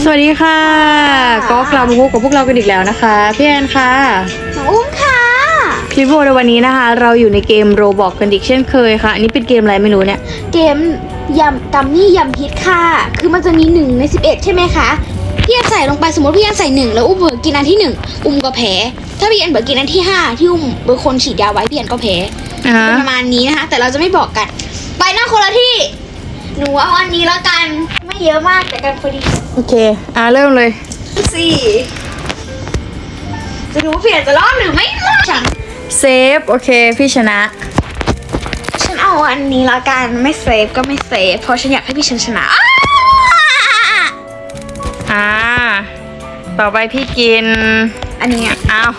สวัสดีค่ะ ก็กลับมาพบกับพวกเรากันอีกแล้วนะคะ พี่แอนค่ะน้องอุ้มค่ะคลิปวิดีโอในวันนี้นะคะ เราอยู่ในเกมโรบอกกันอีกเช่นเคยค่ะ อันนี้เป็นเกมอะไรไม่รู้เนี่ย เกมยำกัมมี่ยำพิษค่ะ คือมันจะมีหนึ่งในสิบเอ็ดใช่ไหมคะ พี่อันใส่ลงไปสมมติพี่อันใส่หนึ่งแล้วอุ้มเบิกกินอันที่หนึ่งอุ้มก็แพ้ถ้าพี่อันเบิกกินอันที่ห้าที่อุ้มเป็นคนฉีดยาไว้พี่อันก็แพ้อ่าเป็นประมาณนี้นะคะ แต่เราจะไม่บอกกัน ไปนั่งคนละที่ หนูเอาอันนี้แล้วกัน ไม่เยอะมากแต่กันพอดีโอเค อ่าเริ่มเลย สี่จะดูว่าพี่อันจะรอดหรือไม่รอดฉันเซฟ โอเค พี่ชนะ ฉันเอาอันนี้ละกัน ไม่เซฟก็ไม่เซฟ เพราะฉันอยากให้พี่ฉันชนะอ้าอ่า ต่อไปพี่กิน อันนี้อะอ้าว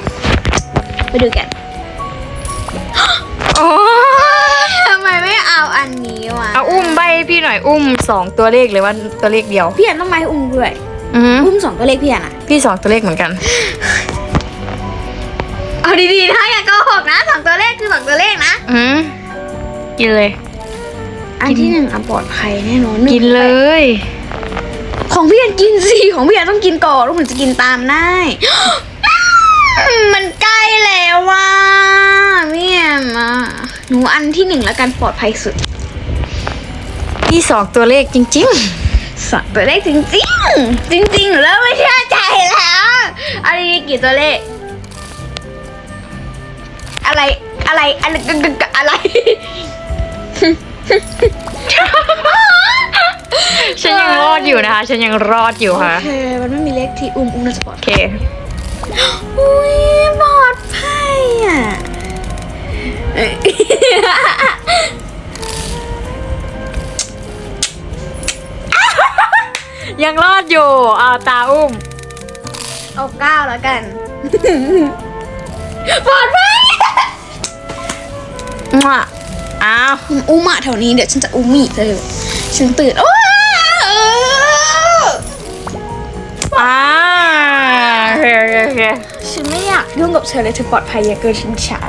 ไปดูกัน พี่หน่อยอุ้มสองตัวเลขหรือว่าตัวเลขเดียว พี่อันต้องมาให้อุ้มด้วย อือหืออุ้มสองตัวเลขพี่อันอะพี่สองตัวเลขเหมือนกัน เอาดีๆนะอย่าโกหกนะสองตัวเลขคือสองตัวเลขนะ อืมกินเลย อันที่หนึ่งอะปลอดภัยแน่นอนหงกินเลย ของพี่อันกินสิของพี่อันต้องกินก่อนแล้วถึงจะกินตามได้ มันใกล้แล้วว่าพี่แอมอะหนูอันที่หนึ่งแล้วกันปลอดภัยสุด พี่สองตัวเลขจริงสองตัวเลขจริงจริงๆจริงๆแล้วไม่เชื่อใจแล้วอันนี้กี่ตัวเลข อะไรอะไรอะไรกกกอะไรๆฉันยังรอดอยู่นะคะ ฉันยังรอดอยู่โอค่ะเคมันไม่มีเลขที่อุ้มอุ้มน่าจะปลอดโอเคอุ้ยปลอดภัยอะ ยยังรอดอยู่เอาตาอุ้ม เอาเก้าแล้วกันปลอดภัยมั่วอ้าวอุ้มอะแถวนี้เดี๋ยวฉันจะอุ้มอีกเลยฉันตื่นโอ้ยอ่าโอเคโอเคโอเคฉันไม่อยากยุ่งกับเธอเลยเธอปลอดภัยอย่าเกินฉันฉา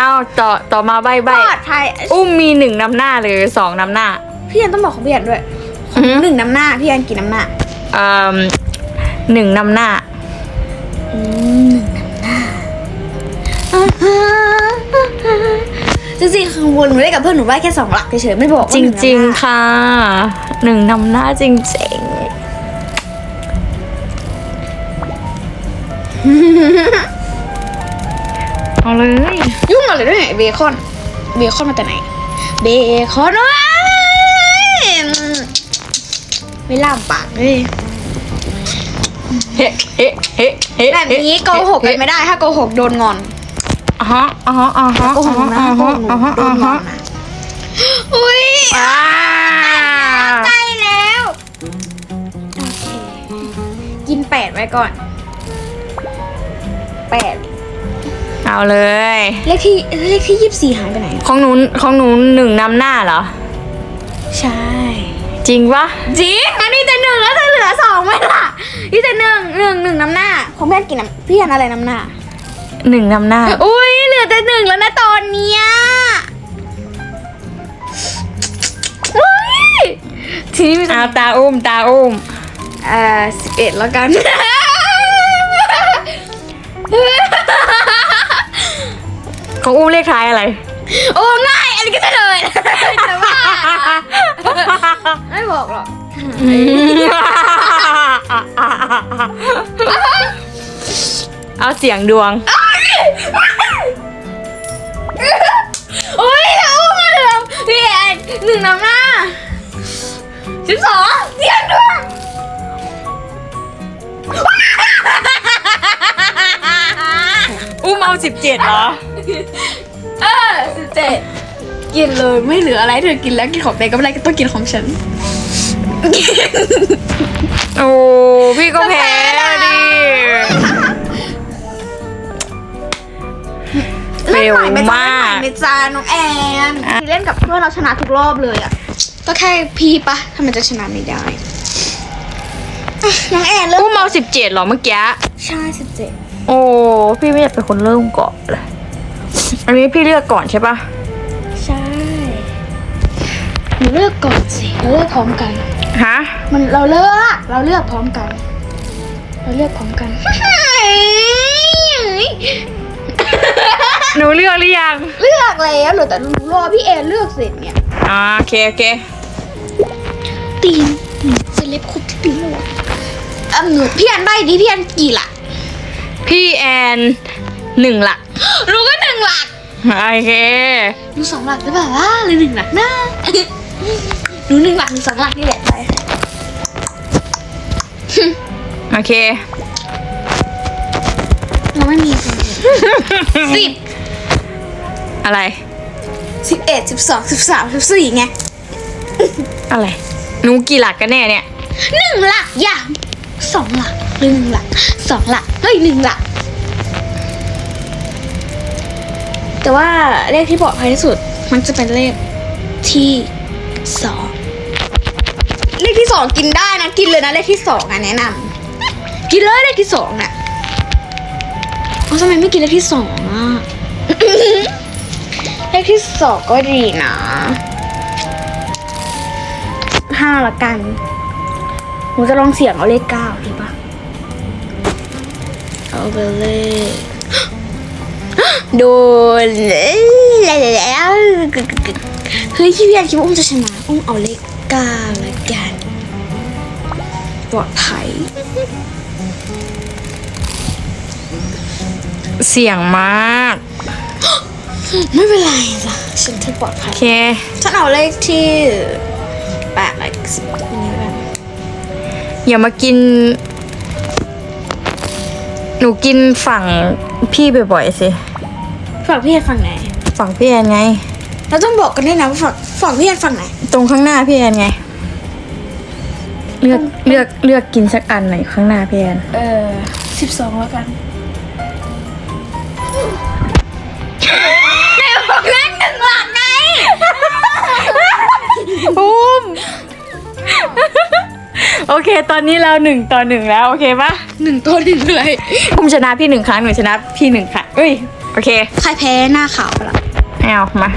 เอาต่อต่อมาใบใบปลอดภัยอุ้มมีหนึ่งนำหน้าหรือสองนำหน้า พี่อันต้องบอกของพี่อันด้วย อือหือหนึ่งน้ำหน้าพี่อันกี่น้ำหน้าเอ่อหนึ่งนำหน้า จริงๆข้างบนหนูได้กับเพื่อนหนูได้แค่สองหลักเฉยๆไม่บอกว่าจหนึ่ริงน้ำหน้าๆค่ะ หนึ่งนำหน้าจริงๆเอาเลย ยุ่งอะไรด้วยเนี่ยเบคอน เบคอนมาแต่ไหน เบคอนเว้ย ไม่ล่ามปากเลยเฮ้เฮ้เฮ้เฮ้แบบนี้โกหกกันไม่ได้ ถ้าโกหกโดนงอนอะฮะอะฮะอะฮะโกหกนะอะโกฮะหกอะฮะโดอะนงอฮะนนะอุ้ยอ่าใกล้แล้วโอเคกินแปดไว้ก่อนแปดเอาเลย เลขที่เลขที่ยี่สิบสี่หายไปไหน ของหนูของหนูหนึ่งนำหน้าเหรอ ใช่ จริงปะจริงอันนี้แต่หนึ่งแล้วจะเหลือสองไหมล่ะนี่แต่หนึ่งหนึ่งหนึ่งน้ำหน้าของพี่อันกี่น้ำพี่อันอะไรน้ำหน้า หนึ่งนำหน้า อุ้ยเหลือแต่หนึ่งแล้วนะตอนเนี้ยอุ้ยทีนี้มีเอาตาอุ้มตาอุ้ม เอ่อสิบเอ็ดแล้วกัน ของอุ้มเลขท้ายอะไร โอ้ง่ายอันนี้ก็จะเลยแต่ว่าไม่บอกหรอกเอาเสียงดวง โอ้ยแล้วมาเหลือพี่แอนหนึ่งน้ำหน้าสิบสองเสียงด้วยอุ้มเอาสิบเจ็ดเหรอ เออสิบ เจ็ดกินเลยไม่เหลืออะไรเธอกินแล้วกินของเด็กก็ไม่ได้ก็ต้องกินของฉัน โอ้พี่ก็แพ้ดิเร็เล่นวใหม่ไหมจ๊ะมาก เล่นใหม่ไหมจ๊ะน้องแอนเล่นกับเพื่อนเราชนะทุกรอบเลยอะก็แค่พี่ปะทำไมจะชนะไม่ได้อะน้องแอนเริ่มอุ้มเอาสิบเจ็ดเหรอเมื่อกี้ ใช่สิบเจ็ดโอ้พี่ไม่อยากเป็นคนเริ่มก่อนเลย อันนี้พี่เลือกก่อนใช่ปะใช่หนูเลือกก่อนสิเราเลือกพร้อมกัน ฮะ มันเราเลือก เราเลือกพร้อมกัน เราเลือกพร้อมกัน หนูเลือกหรือยัง เลือกแล้วเหลือแต่หนูรอพี่เอเลือกเสร็จเนี่ย อ่าโอเคโอเค ตีนเซเลบครบที่ตีนแล้วอะอะหนูพี่อันใบดีพี่อันกี่หลักพี่แอนหนึ่งหลัก หนูก็หนึ่งหลัก โอเคหนูสองหลักหรือเปล่าวะหรือหนึ่งหลักนะหนูหนึ่งหลักหรือสองหลักนี่แหละไปโอเค เราไม่มีสิบอะไรสิบเอ็ดสิบสองสิบสามสิบสี่ไงอะไรหนูกี่หลักกันแน่เนี่ยหนึ่งหลักอย่างสองหลักหรือหนึ่งหลักสองหลักเฮ้ยหนึ่งหลัก แต่ว่าเลขที่ปลอดภัยที่สุดมันจะเป็นเลขที่สองเลขที่สองกินได้นะกินเลยนะเลขที่สองอะแนะนำกินเลยเลขที่สองน่ะเอาทำไมไม่กินเลขที่สองอะ เลขที่สองก็ดีนะห้าละกันหนูจะลองเสี่ยงเอาเลขเก้าดีปะเอาไปเลย โดนแล้วเฮ้ยพี่เวียคิดว่าอุ้มจะชนะอุ้มเอาเลขเก้าละกันปลอดภัยเสี่ยงมาก ไม่เป็นไรจ้ะฉันถือปลอดภัโอเคฉันเอาเลขที่แปดละสิบนี้แล้วกันอย่ามากิน หนูกินฝั่งพี่บ่อยๆสิ ฝั่งพี่แอนฝั่งไหน ฝั่งพี่แอนไง เราต้องบอกกันด้วยนะว่าฝั่งฝั่งพี่แอนฝั่งไหน ตรงข้างหน้าพี่แอนไง เลือกเลือกเลือกกินสักอันหน่อยข้างหน้าพี่แอนเออสิบสองแล้วกันในบอกเลขหนึ่งหลักไงอุ้มโอเค ตอนนี้เราหนึ่งต่อหนึ่งแล้ว โอเคปะหนึ่งตัวหนึ่งเลยอุ้มชนะพี่หนึ่งครั้งหนูชนะพี่หนึ่งครั้งเอ้ย โอเคใครแพ้หน้าขาวล่ะเอามา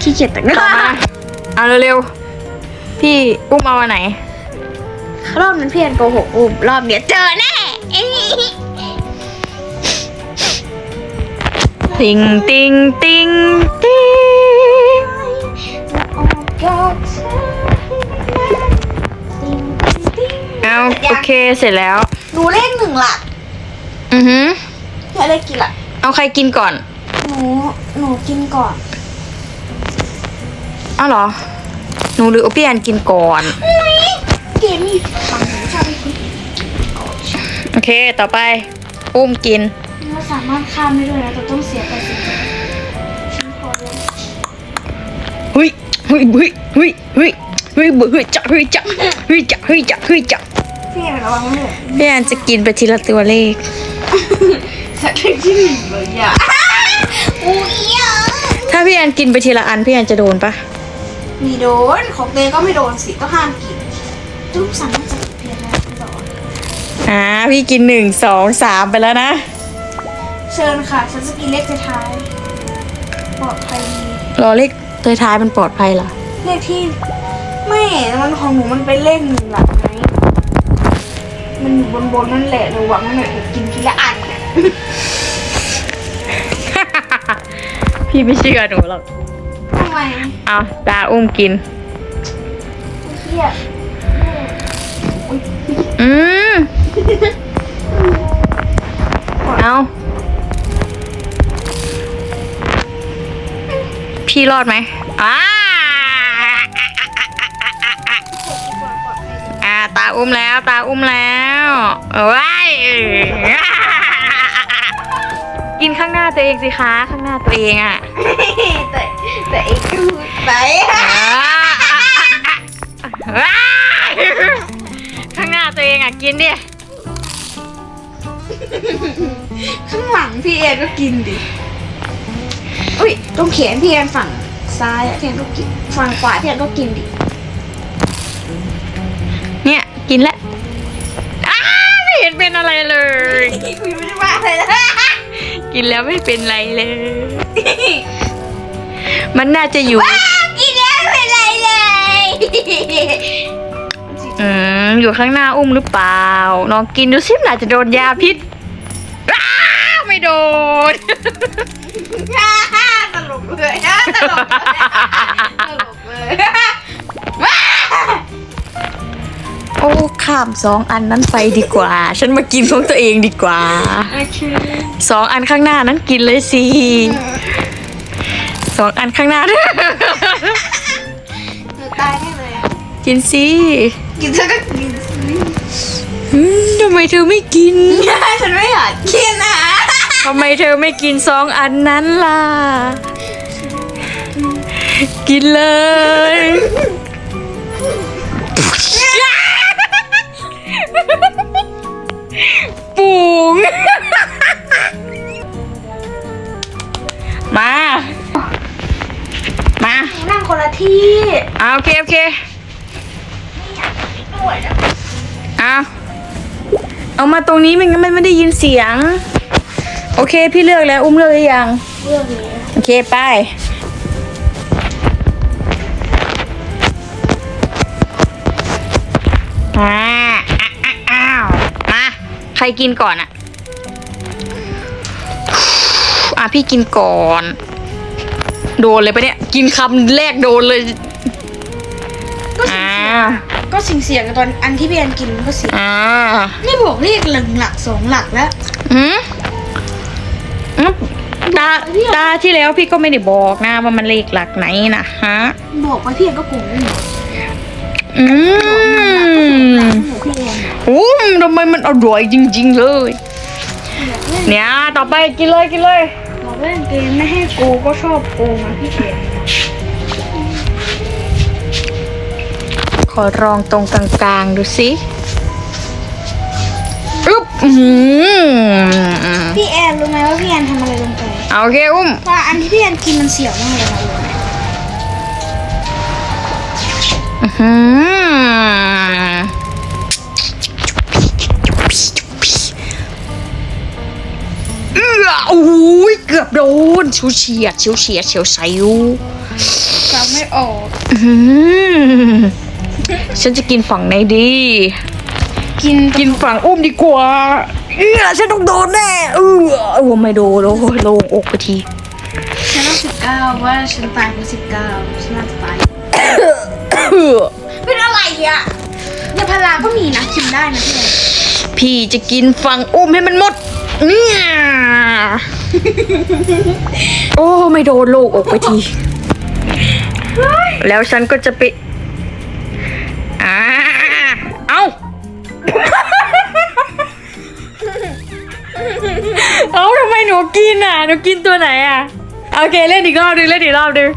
ขี้เกียจแต่งหน้าต่อมาเอาเร็วๆพี่อุ้มเอาอันไหน รอบนั้นพี่แอนโกหกอุ้มรอบเนี้ยเจอแน่เอ้ยติงติงติงติงเอาโอเคเสร็จแล้ว ดูเลขหนึ่งหลักอือหือแค่เลขกี่หลัก เอาใครกินก่อน หนู หนูกินก่อน อ้าวเหรอ หนูหรือพี่แอนกินก่อนเกมมีฟังหนูชอบไปคุยโอเค ต่อไป อุ้มกิน เราสามารถข้ามได้ด้วยนะแต่ต้องเสียไปสิฉันพอแล้วเฮ้ยเฮ้ยเฮ้ยเฮ้ยเฮ้ยเฮ้ยเฮ้ยจะเฮ้ยจะเฮ้ยจะเฮ้ยจะเฮ้ยจะพี่แอนระวังไว้เลยพี่แอนจะกินไปทีละตัวเลข สักที่หนึ่งเลยอะอุ้ยอะถ้าพี่แอนกินไปทีละอันพี่แอนจะโดนปะมีโดน ของเตยก็ไม่โดนสิก็ห้ามกินทุกสามารถจะเพียนแล้วพี่บอกอ่าพี่กินหนึ่งสองสามไปแล้วนะ เชิญค่ะ ฉันจะกินเลขท้ายๆปลอดภัยดีรอเลขท้ายๆมันปลอดภัยเหรอ เลขที่ไม่มันของหนูมันเป็นเลขหนึ่งหลักไงมันอยู่บนบนๆนั่นแหละหนูหวังว่าหนูจะกินทีละอันน่ะ พี่ไม่เชื่อหนูหรอกทำไมเอาตาอุ้มกิน เครียดอืมเอาพี่รอดไหมอ่าอ่าตาอุ้มแล้ว ตาอุ้มแล้วว้าย กินข้างหน้าตัวเองสิคะ ข้างหน้าตัวเองอะแต่แต่ไอ้กูไปว้ายข้างหน้าตัวเองอะกินดิข้างหลังพี่แอนก็กินดิอุ้ยตรงแขนพี่แอนฝั่งซ้ายอะพี่แอนก็กินฝั่งขวาพี่แอนก็กินดิ เนี่ยกินแล้วอ้าไม่เห็นเป็นอะไรเลยคุยไม่ได้ว่าอะไรนะ กินแล้วไม่เป็นไรเลย มันน่าจะอยู่กินแล้วไม่เป็นไรเลยอืมอยู่ข้างหน้าอุ้มหรือเปล่าลองกินดูสิมันอาจจะโดนยาพิษอ้าไม่โดน ตลกเลยตลกเลยตลกเลย โอ้ข้ามสองอันนั้นไปดีกว่า ฉันมากินของตัวเองดีกว่าโอเคสองอันข้างหน้านั้นกินเลยสิสองอันข้างหน้า หนูตายแน่เลยอะกินสิกินเธอก็กินสิอืมทำไมเธอไม่กินฉันไม่อยากกินอะทำไมเธอไม่กินสองอันนั้นล่ะ กินเลย ปูง มา มา นั่งคนละที่อ่าโอเคโอเคด้วยนะเอาเอามาตรงนี้ไมันงั้นมันไม่ได้ยินเสียง โอเค พี่เลือกแล้ว อุ้มเลือกหรือยัง เรื่องนี้โอเค ไป อ่า ครกินก่อนอะอะพี่กินก่อน โดนเลยปะเนี่ย กินคำแรกโดนเลย ก็เสีอ่ายงก็เสียงเสียงๆตอนอันที่พี่แอนกินมันก็เสียงอ่านี่บอกเลขหนึ่งหลักสองหลักแล้ว อืมอืมตาตาที่แล้วพี่ก็ไม่ได้บอกนะว่ามันเลขหลักไหนนะฮะ บอกไปพี่แอนก็โกงนี่อืมบ อกพี่แอนโอ้มทำไมมันอร่อยจริง ๆ เลย เนี่ยต่อไปกินเลยกินเลยบอกเล่นเกมไม่ให้โกก็ชอบโกงอะพี่แอนขอลองตรงกลางๆดูสิอึ๊บอื้อหือพี่แอนรู้ไหมว่าพี่แอนทำอะไรลงไป เอาโอเคอุ้มเพราะอันที่พี่แอนกินมันเสียวมากเลยนะ รู้ไหมอื้อหือเอื้อโอ้ยเกือบโดนชิวเฉียดชิวเฉียดเฉียวใสอยู่จำไม่ออกอื้อหือฉันจะกินฝั่งไหนดี กินกินฝั่งอุ้มดีกว่าเอื้อฉันต้องโดนแน่เอื้อโอ้ไม่โดนโอ้ยโล่งอกไปทีฉันต้องสิบเก้าว่าฉันตายเพราะสิบเก้าฉันน่าจะตาย เอื้อเป็นอะไรอะยาพาราก็มีนะกินได้นะพี่แอนพี่จะกินฝั่งอุ้มให้มันหมดเนี่ยโอ้ไม่โดนโลกอกไปที แล้วฉันก็จะไปอ่าเอา เอาทำไมหนูกินอะ หนูกินตัวไหนอะ โอเค เล่นอีกรอบดึงเล่นอีกรอบดึง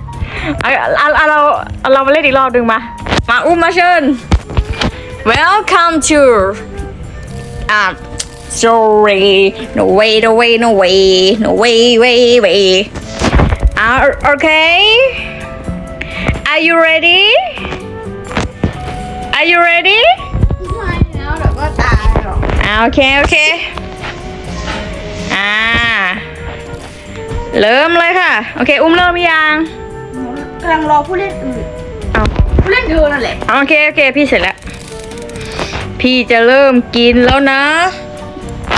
เอาเอาเอาเราเอาเรามาเล่นอีกรอบดึงมา มาอุ้มมาเชิญ Welcome to uh sorry no way no way no way no way way way uh, okay are you ready are you ready ไม่แล้วเดี๋ยวก็ตายหรอกอ่าโอเคโอเคอ่าเริ่มเลยค่ะ โอเค อุ้มเริ่มยัง กำลังรอผู้เล่นอื่นเอาผู้เล่นเธอนั่นแหละโอเคโอเค พี่เสร็จแล้ว พี่จะเริ่มกินแล้วนะ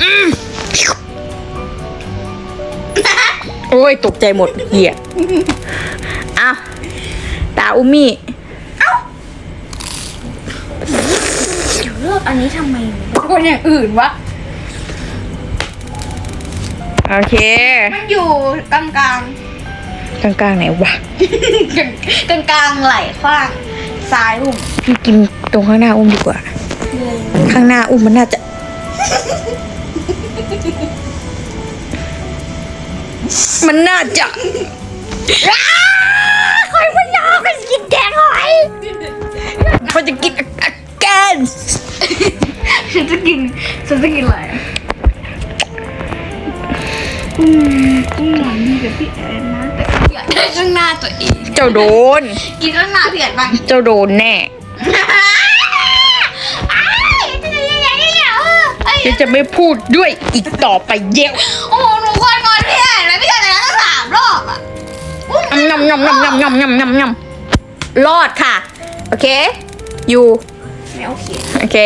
อืมโอ้ยตกใจหมดเหี้ยอะตาอุมี่เลือกอันนี้ทำไมคนอย่างอื่นวะ โอเค มันอยู่กลางกลาง กลางๆไหนวะ กลางกลางๆไหลขว้างซ้ายหุ่มพี่กินตรงข้างหน้าอุ้มดีกว่าเลยข้างหน้าอุ้มมันน่าจะ มันน่าจะคอยมันยาวกันกินแดงหอยมันจะกินแกนฉันจะกินฉันจะกินอะไรอืมอืมหน่อยดีกับพี่แอนนะแต่อยากได้ ข้างหน้าตัวเองเจ้าโดน กินข้างหน้าพี่แอนบ้างเจ้าโดนแน่ฉันจะไม่พูดด้วยอีกต่อไปเยวโอ้โหหนูควรงอนพี่แอนไหมพี่แอนเลยตั้งสามรอบอะงำงำงำงำงำงำงำงำรอดค่ะ โอเค อยู่ไม่โอเคโอเค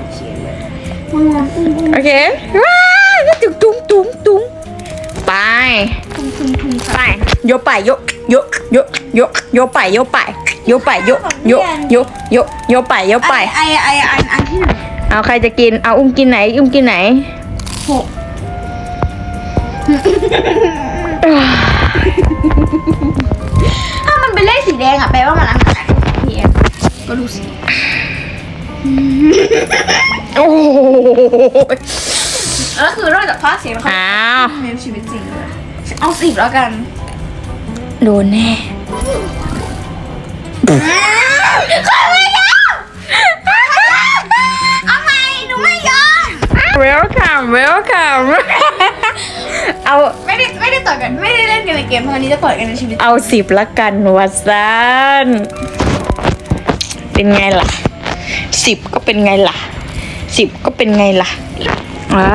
โอเคเลยมันงอนอุ้มอุ้มโอเคว้าวตุ้งตุ้งตุ้งตุ้ง ไปทุ่มทุ่มทุ่มไปโยกไปโยกโยกโยกโยกโยกไปโยกไปโยกไปโยกโยกโยกโยกโยกไปโยกไปไอไอไออันอันที่หนึ่งเอาใครจะกินเอาอุ้มกินไหน อุ้มกินไหนหกถ้ามันเป็นเลขสีแดงอะแปลว่ามันอันไหนพี่เอ็มก็ดูสิโอ้ โหแล้วคือนอกจากภาคเสียงแล้วเขาอ้าว ในชีวิตจริงเลยเอาสิบแล้วกันโดนแน่ขอไม่ยอมเอาไงหนูไม่ยอม welcome welcome เอา ไม่ได้ไม่ได้ต่อยกันไม่ได้เล่นกันในเกมเท่านี้จะต่อยกันในชีวิตเอาสิบละกันวัซันเป็นไงล่ะสิบก็เป็นไงล่ะสิบก็เป็นไงล่ะ อ่า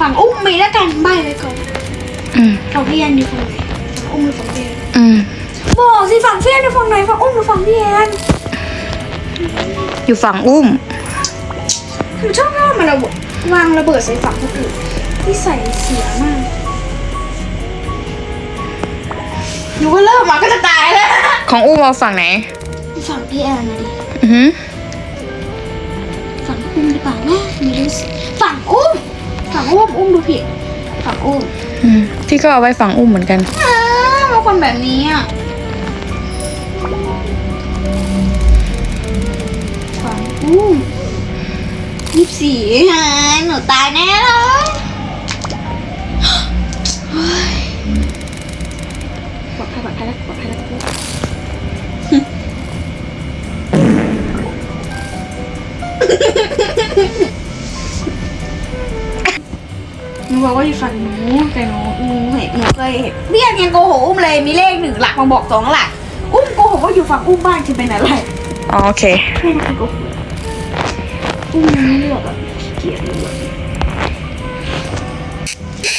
ฝั่งอุ้มมีแล้วกันใบไว้ก่อนอืมฝั่งพี่แอนดีฝั่งไหนฝั่งอุ้มหรือฝั่งพี่แอนอืมบอกสิฝั่งพี่แอนดีฝั่งไหนฝั่งอุ้มหรือฝั่งพี่แอนอยู่ฝั่งอุ้มหนูชอบว่ามันระเบิดวางระเบิดใส่ฝั่งคนอื่นที่ใส่เสียมากหนูก็เริ่มมาก็จะตายแล้วของอุ้มเอาฝั่งไหนฝั่งพี่แอนนะดิอือ ฝั่งอุ้มอุ้มดูผิดฝั่งอุ้มอืมที่ก็เอาไว้ฝั่งอุ้มเหมือนกัน อ้าวบางคนแบบนี้อะฝั่งอุ้มยี่สิบสี่หายหนูตายแน่เลยเฮ้ยปลอดภัยปลอดภัยแล้วปลอดภัยแล้ว หนูบอกว่าอยู่ฝั่งหนูแต่หนูหนูเห็นหนูเคยเห็นเรียกยังโกหกอุ้มเลยมีเลขหนึ่งหลักมาบอกสองหลัก อุ้มโกหกว่าอยู่ฝั่งอุ้มบ้างจะเป็นอะไรอ๋อโอเคไม่ได้โกหกอุ้มยังไม่เลือกอะเกลียดเลย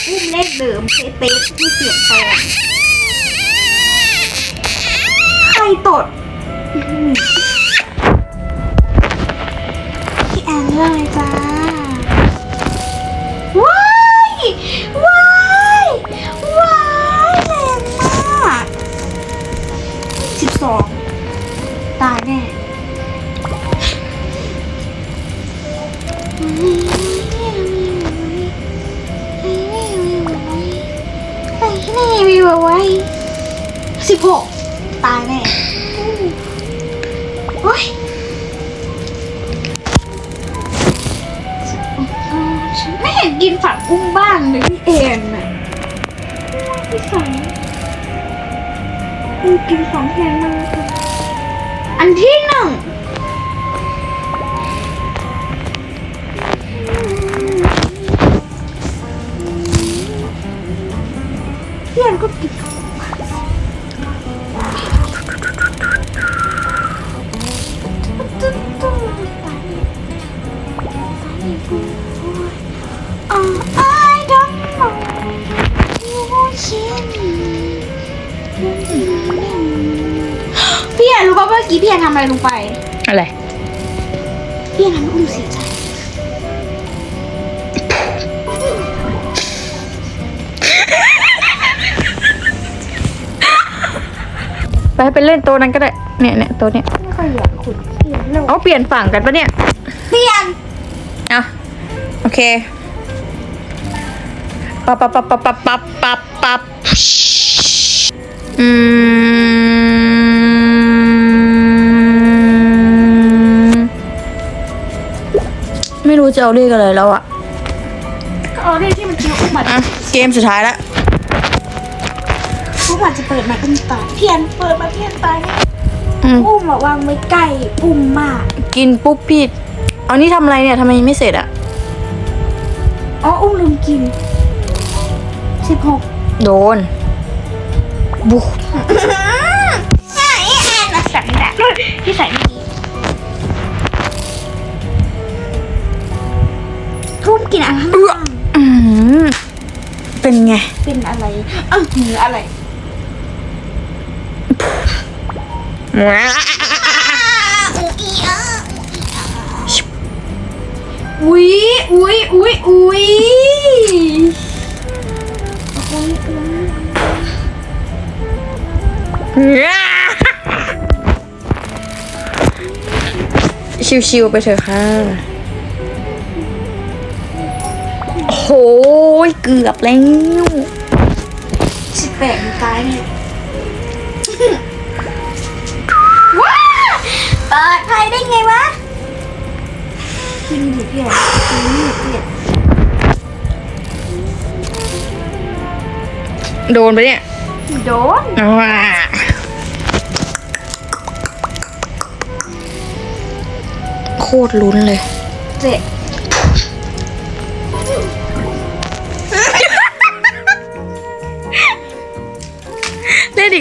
อุ้มเลขเดิมเป๊ะๆไม่เปลี่ยนแปลงใครตด ที่สองมักินสองแห่งมันอันที่หนึ่งเพื่อนก็กิด ลงไปอะไรพี่นั้นอุ้มเสียใจไปไปเล่นโตนั้นก็ได้ เนี่ยเนี่ยโตเนี่ยไม่อยากขุดที่นโลกเอาเปลี่ยนฝั่งกันปะเนี่ย เปลี่ยนเอาโอเคปับปับปับปับปับปับปับอืม ไม่รู้จะเอาเลขอะไรแล้วอะก็เอาเรื่องที่มันคิดว่าอุ้มอาจอะเกมสุดท้ายละอุ้มอาจจะเปิดมาอุ้มตายพี่แอนเปิดมาพี่แอนตายแน่อืมอุ้มอะวางไว้ใกล้อุ้มมากกินปุ๊บพี่เอานี่ทำอะไรเนี่ยทำไมยังไม่เสร็จอะอ๋ออุ้มลืมกินสิบหกโดนบุก กินอะไรข้างล่างอืมเป็นไง เป็นอะไรเอ้าหรืออะไรแหวะอูอีอะอุ๊ยอุ๊ยอุ๊ยอุ๊ยชิวๆไปเถอะค่ะ โหยเกือบแล้วสิบแปดตายเนี่ยว้าเปิดไฟได้ไงวะกินดิเพี้ยนกินดิเพี้ยนโดนไปเนี่ย โดนว้าโคตรลุ้นเลย เจ็ด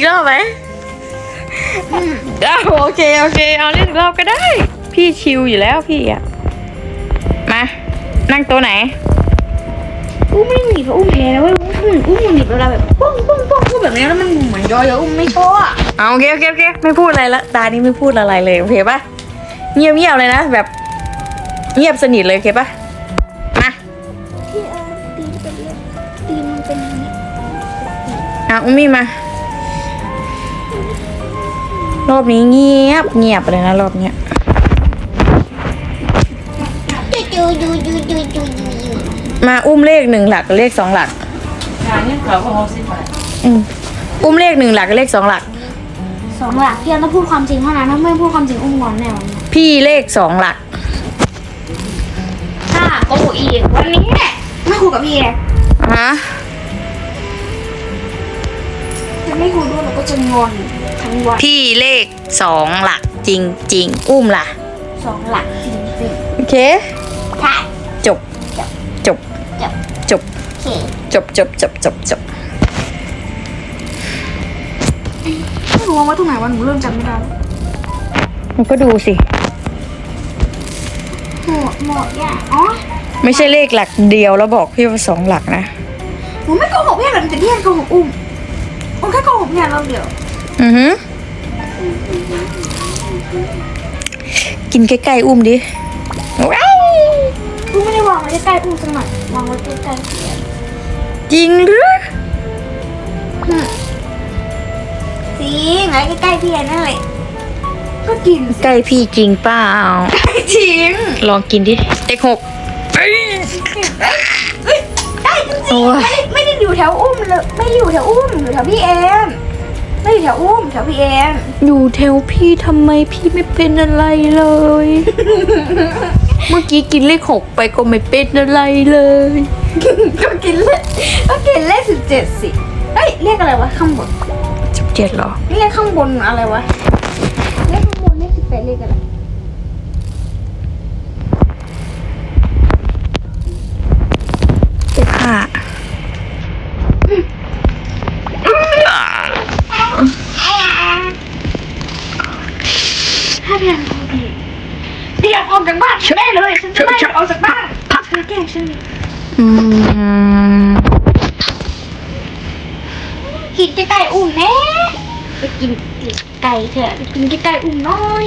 อีกรอบไหมอ้าวโอเคโอเค เอาเล่นอีกรอบก็ได้ พี่ชิวอยู่แล้วพี่อะมา นั่งตัวไหน อุ้มไม่ได้หนีบเพราะอุ้มแพ้แล้วเว้ยอุ้มอุ้มหนีบเวลาแบบปุ้งปุ้งปุ้งพูดแบบนี้แล้วมันเหมือนยอยๆอุ้มไม่ชอบอะเอาโอเคโอเคโอเคไม่พูดอะไรละตานี้ไม่พูดอะไรเลยโอเคปะเงียบเงียบเลยนะแบบเงียบสนิทเลยโอเคปะมาพี่เออตีนเป็นตีนมันเป็นอย่างนี้อะอุ้มมี่มา รอบนี้เงียบเงียบเลยนะรอบเนี้ยมาอุ้มเลขหนึ่งหลักเลขสองหลักงานนี้เขาคงเอาสิบาทอืมอุ้มเลขหนึ่งหลักเลขสองหลัก สองหลักพี่ต้องพูดความจริงเท่านั้นถ้าไม่พูดความจริงอุ้มงอนแน่วันนี้พี่เลขสองหลักถ้าโกหกอีกวันนี้แหละไม่คุยกับพี่ฮะ ไม่คุยด้วยเราก็จะงอนทั้งวันพี่เลขสองหลักจริงจริงๆอุ้มล่ะ สองหลักจริงจริงโอเค ๆค่ะจบจบ จบ จบ โอเคจบ จบ จบ จบ จบ ไม่รู้ว่าตรงไหนวันหนูเริ่มจำไม่ได้แล้วมันก็ดูสิ หมดหมดอย่างอ๋อไม่ใช่เลขหลักเดียวแล้วบอกพี่ว่าสองหลักนะ หนูไม่โกหกพี่หรอกแต่พี่โกหกอุ้ม อุ้มแค่โกหกพี่เราเดียวอือฮึกินใกล้ๆอุ้มดิว้าวอุ้มไม่ได้วางไว้ใกล้ๆอุ้มสักหน่อยวางไว้ใกล้ๆพี่จริงหรือจริงไว้ใกล้ๆพี่นั่นแหละก็กินใกล้พี่จริงเปล่า จริง ลองกินดิเลขหกเโอ้ๆยไม่ได้ไม่ได้อยู่แถวอุ้มเลยไม่ได้อยู่แถวอุ้มอยู่แถวพี่เอ็มไม่อยู่แถวอุ้มแถวพี่เอ็มอยู่แถวพี่ทำไมพี่ไม่เป็นอะไรเลย เมื่อกี้กินเลขหกไปก็ไม่เป็นอะไรเลย ก็กินเลขก็กินเลขสิบเจ็ดสิเฮ้ยเลขอะไรวะข้างบนสิบเจ็ดหรอนี่เลขข้างบนอะไรวะเลขข้างบนเลขสิบแปดเลขอะไร เลขห้า ถ้าเรียนพอดีเรียนออกจากบ้านแม่เลยฉันจะไล่ออกจากบ้านเธอแกล้งฉันเลย อืม กินใกล้ๆอุ้มแน่ไปกินไก่เถอะไป กินใกล้ๆอุ้มน้อย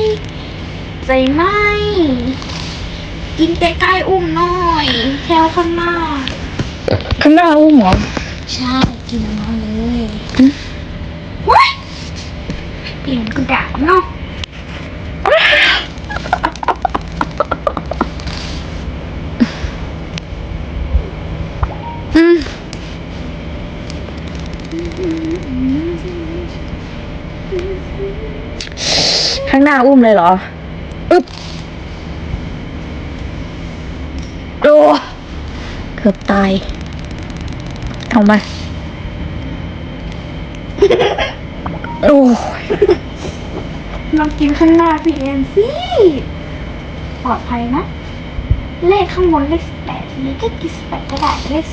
ใจไหมกินใกล้ๆอุ้มน้อยแถวข้างหน้า ข้างหน้าอุ้มเหรอใช่กินมาเลยว้ายเปลี่ยนกระดาษเนาะอืม ข้างหน้าอุ้มเลยเหรออึ๊บโอ้เกือบตาย เอามา โอ้ยลองกินข้างหน้าพี่เอ็นสิปลอดภัยนะ เลขข้างบนเลขสิบแปดเลขก็กินสิบแปดก็ได้เลข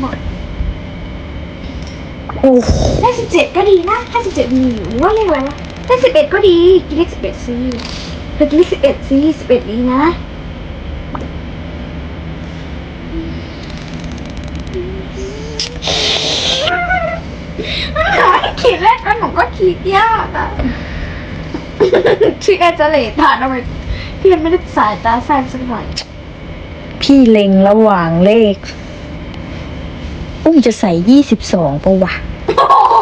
หมดโอ้ยเลขสิบเจ็ดก็ดีนะถ้าสิบเจ็ดมีอยู่หรือว่าเลขอะไร วะเลขสิบเอ็ดก็ดีกินเลขสิบเอ็ดสิเธอกินเลขสิบเอ็ดสิสิบเอ็ดดีนะขีดแรกก็หนูก็ขีดยากอะพี่แอนจะเลทผ่านทำไมพี่แอนไม่ได้สายตาสั้นสักหน่อยพี่พี่เล็งระหว่างเลข อุ้มจะใส่ยี่สิบสองปะวะ โอ้โห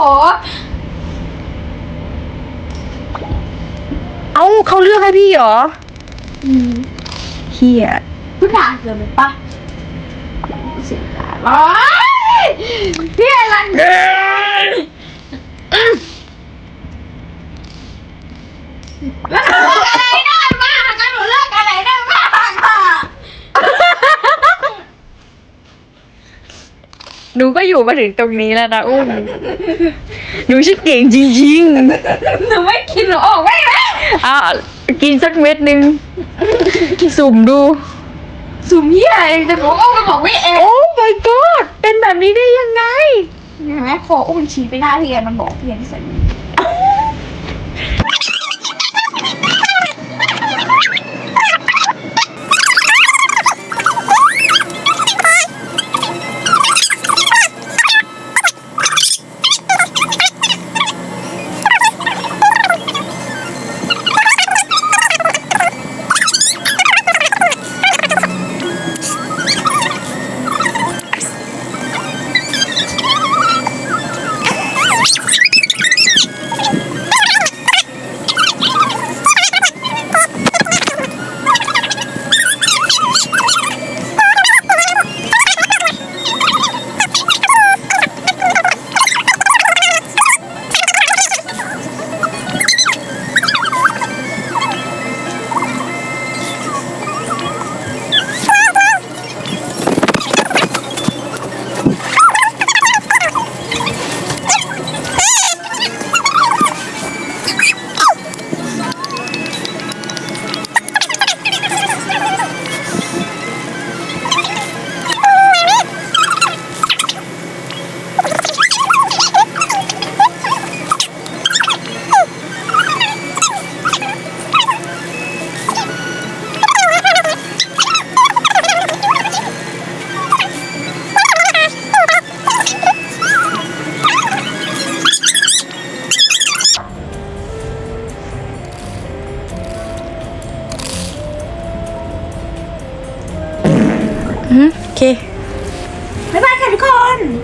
อ้าเขาเลือกให้พี่เหรออืมเฮียพูดด่าเกินไปปะเสียงด่าโอ๊ยพี่อะไรแล้วหนูเลือกอะไรได้บ้างก็หนูเลือกอะไรได้บ้างค่ะ หนูก็อยู่มาถึงตรงนี้แล้วนะอุ้มหนูชื่อเก่งจริงหนูไม่กินหนูออกไม่ได้ๆอะกินสักเม็ดหนึ่งสุ่มดู สุ่มเหี้ยเองแต่หนูออกมาบอกไม่เองโอ้ my god เป็นแบบนี้ได้ยังไง เห็นไหมคออุ้มชี้ไปหน้าพี่แอนมันบอกพี่แอนที่ใส่